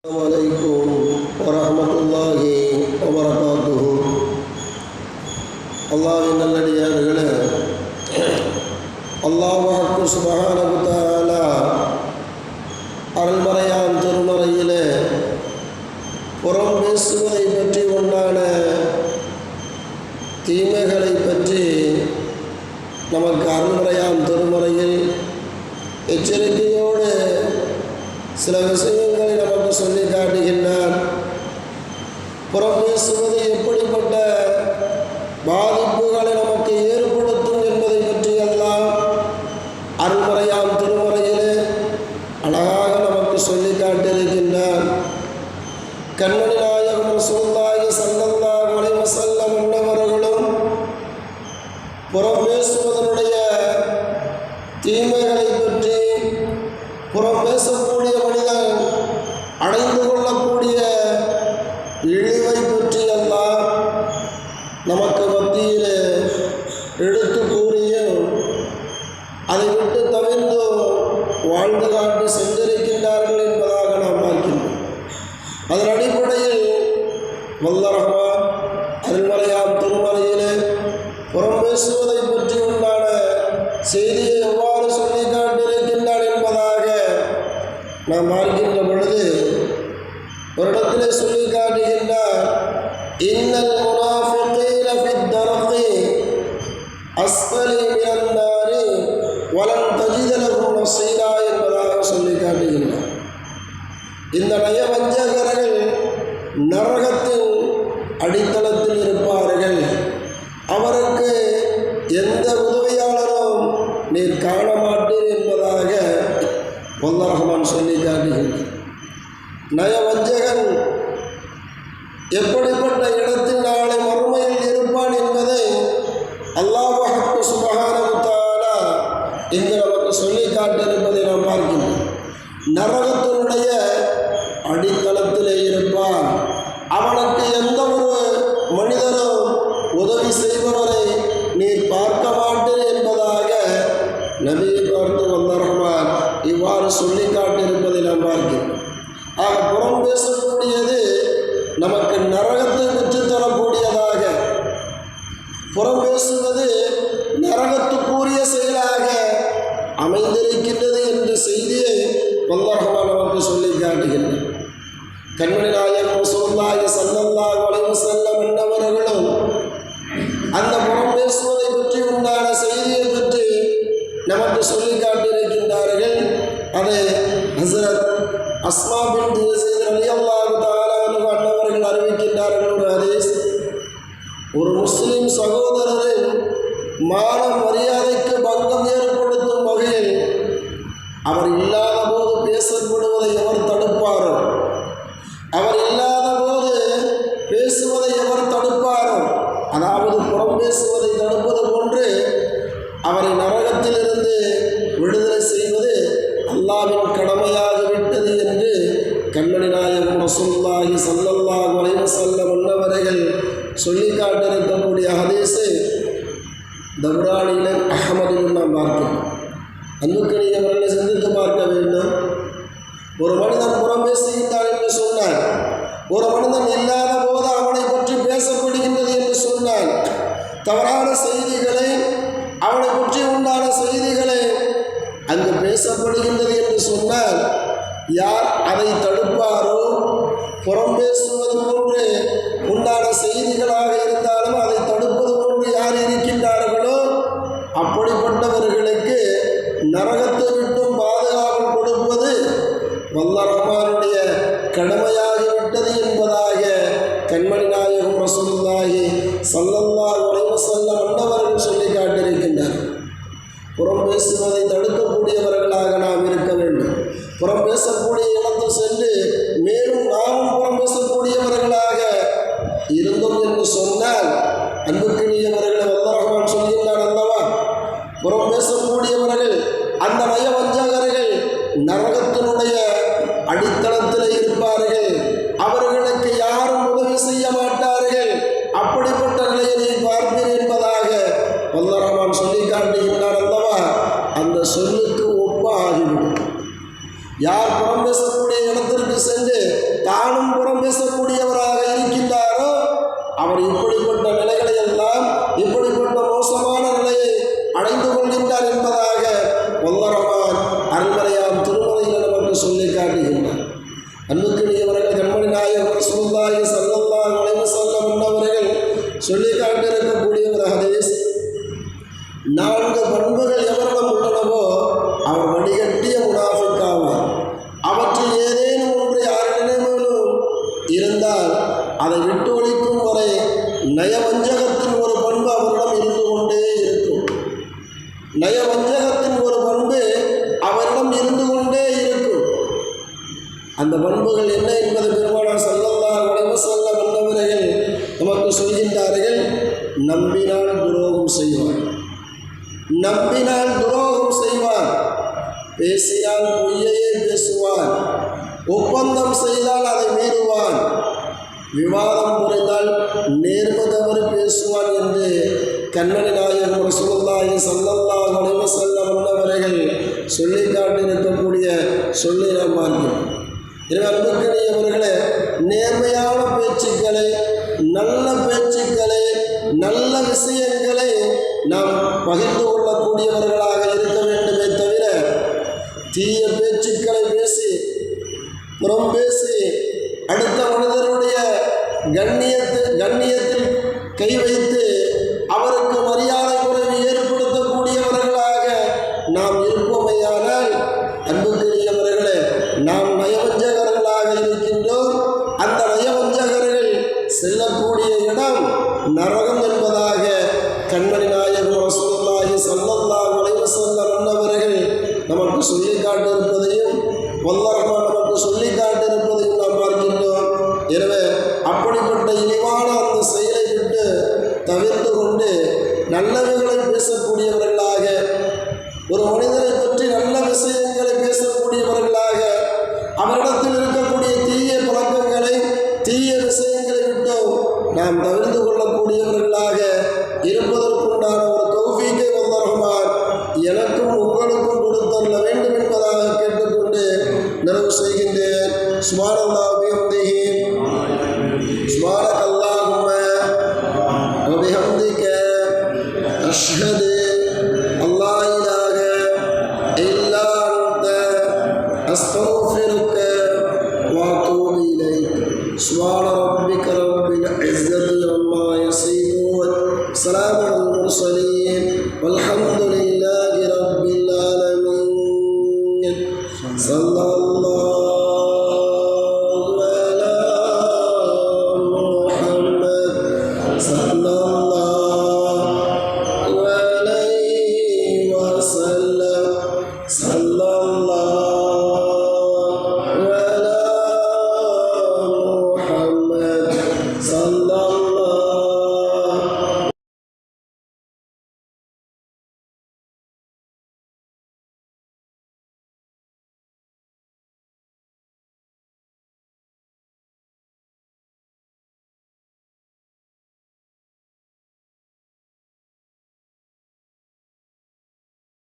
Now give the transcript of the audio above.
السلام عليكم ورحمة الله وبركاته அல்லாவின் நல்லடியார்களே அல்லாஹு சுபஹானஹு தஆலா அருள்மறையான் திருமறையிலே புறம் பேசுவதை பற்றி உண்டான தீமைகளை பற்றி நமக்கு அருள்மறையான் திருமறையில் எச்சரிக்கையோடு சில விஷயங்களை புறம் பேசுவது எப்படிப்பட்ட பாதிப்புகளை நமக்கு ஏற்படுத்தும் என்பதை பற்றி எல்லாம் அருள்முறையாம் திருமுறையிலே அழகாக நமக்கு சொல்லி காட்டியிருக்கின்றார். கண்ணனி நாயகம் ரசூலுல்லாஹி ஸல்லல்லாஹு மலைவ செல்லம் உள்ளவர்களும் புறம் பேசுவதனுடைய நமக்கு மத்தியில் எடுத்து கூறியும் அதை விட்டு தவிர்த்து வாழ்ந்து காட்டு சென்றிருக்கின்றார்கள் என்பதாக நாம் பார்க்கின்றோம். அதன் அடிப்படையில் வல்லரஹ்மான் அருள்மலையார் திருமலையிலே புறம் பேசுவதை பற்றி உண்டான செய்தியை எவ்வாறு சொல்லி காட்டிருக்கின்றார் என்பதாக நாம் பார்க்க அஸ்ஃபலி மினன் நாரி வலன் தஜித லஹும் என்பதாக சொல்லி காட்டுகின்றார் இந்த நயவஞ்சகர்கள் நரகத்தின் அடித்தளத்தில் இருப்பார்கள். அவருக்கு எந்த உதவியாளரும் நீர் காண மாட்டீர் என்பதாக வல்லரஹ்மான் சொல்லி காட்டுகின்றார் நயவஞ்சகன் எப்படிப்பட்ட இங்கு சொல்லி காட்டியிருப்பதை நாம் பார்க்கிறோம். நரகத்தினுடைய அடித்தளத்திலே இருப்பான். அவனுக்கு எந்த ஒரு மனிதரும் உதவி செய்பவரை நீர் பார்க்க மாட்டேன் என்பதாக நபியை பார்த்து வந்த ரஹ்மான் இவ்வாறு சொல்லி காட்டியிருப்பதை நாம் பார்க்கிறோம். ஆக புறம் பேசக்கூடியது நமக்கு நரகத்தை பெற்றுத்தரக்கூடியதாக. புறம் பேசுவது நரகத்து அமைந்திருக்கின்றது என்ற செய்தியை வல்லரகமான் அவர்கள் சொல்லி காட்டுகின்றார் கண்மணி நாயகம் சொல்லாய சல்லல்லாஹு அலைஹி வஸல்லம் என்னவர்களும் அந்த புறம் பேசுவதை பற்றி உண்டான செய்தியை பற்றி நமக்கு சொல்லி காட்டியிருக்கின்றார்கள். அதை ஹசரத் அஸ்மா பின் யசீத் ரலியல்லாஹு தஆலா அறிவிக்கின்றார்கள் ஒரு ஹதீஸ். ஒரு முஸ்லீம் சகோதரரின் மானம் மரியாதைக்கு பேசுவதை தடுப்பது போன்று அவரை நரகத்திலிருந்து விடுதலை செய்வது அல்லாவின் கடமையாகிவிட்டது என்று கண்மணி நாயகம் ரசூல்லாஹி ஸல்லல்லாஹு அலைஹி செல்ல அன்னவர்கள் சொல்லி காட்டிருக்கக்கூடிய ஹதீஸை தபுரானியில் அகமது நாம் பார்க்கிறோம். அன்புக்கணி செய்திகளாக இருந்தாலும் அதை தடுப்பது போன்று யார் இருக்கின்றார்களோ அப்படிப்பட்டவர்களுக்கு நரகத்தை விட்டும் பாதுகாப்பு கொடுப்பது வல்ல ரஹ்மானுடைய கடமையாகிவிட்டது என்பதாக கண்மணி நாயகம் ரசூல்லாகி சல்லம் அப்துல்லா ரஹ்மான் சொல்லி அல்லவா? அந்த சொல்லுக்கு ஒப்பாக யார் புறம் பேசக்கூடிய இடத்திற்கு சென்று தானும் புறம் பேசக்கூடியவராக இருக்கின்றாரோ அவர் இப்படிப்பட்ட நிலைகளை எல்லாம் இப்படிப்பட்ட மோசமான நிலையை அடைந்து கொள்கின்றார் என்பதாக அந்த பண்புகள் என்ன என்பது பெருமானார் சல்லல்லாஹு உடம்பு செல்ல வல்லவர்கள் நமக்கு சொல்கின்றார்கள் நம்பினால் துரோகம் செய்வார். நம்பினால் துரோகம் செய்வார் பேசினால் பொய்யையே பேசுவான் ஒப்பந்தம் செய்தால் அதை மீறுவான் விவாதம் புரிந்தால் நேர்ம தவறு பேசுவான் என்று கண்ணனி நாயகம் ரசூலுல்லாஹி ஸல்லல்லாஹு அலைஹி வஸல்லம் அவர்கள் சொல்லி காட்டியிருக்கக்கூடிய சொல்லி நாம் பார்க்கிறோம். எனவே அன்புக்கணியவர்களே நேர்மையான பேச்சுக்களை நல்ல பேச்சுக்களை நல்ல விஷயங்களை நாம் பகிர்ந்து கொள்ளக்கூடியவர்களாக இருக்க வேண்டுமே தவிர தீய பேச்சுக்களை பேசி புறம் பேசி அடுத்த மனிதருடைய கண்ணியத்தில் கண்ணியத்தில் கை வைத்து அவருக்கு நரகம் என்பதாக கண்மணி நாயகம் ரசூலுல்லாஹி சல்லல்லா அலைஹி வஸல்லம் அன்னவர்கள் நமக்கு சொல்லி காட்டிருப்பதையும் வல்லரமா நமக்கு சொல்லி காட்டிருப்பதையும் நாம் பார்க்கின்றோம். எனவே அப்படிப்பட்ட இழிவான அந்த செயலை விட்டு தவிர்த்து கொண்டு நல்லவைகளை பேசக்கூடியவர்களாக ஒரு மனிதரை நாம் தவிர்த்து கொள்ளக்கூடியவர்களாக இருப்பதற்குண்டான ஒரு தௌஃபீக்கை வந்தரகுமார் எனக்கும் உங்களுக்கும் கொடுத்தள்ள வேண்டும் என்பதாக கேட்டுக்கொண்டு நிறைவு செய்கின்றேன் சுமாரல்லா பிஹம்திஹி சுமாரக் அல்லாஹும்ம وبحمدك أشهد سلام على المرسلين والحمد لله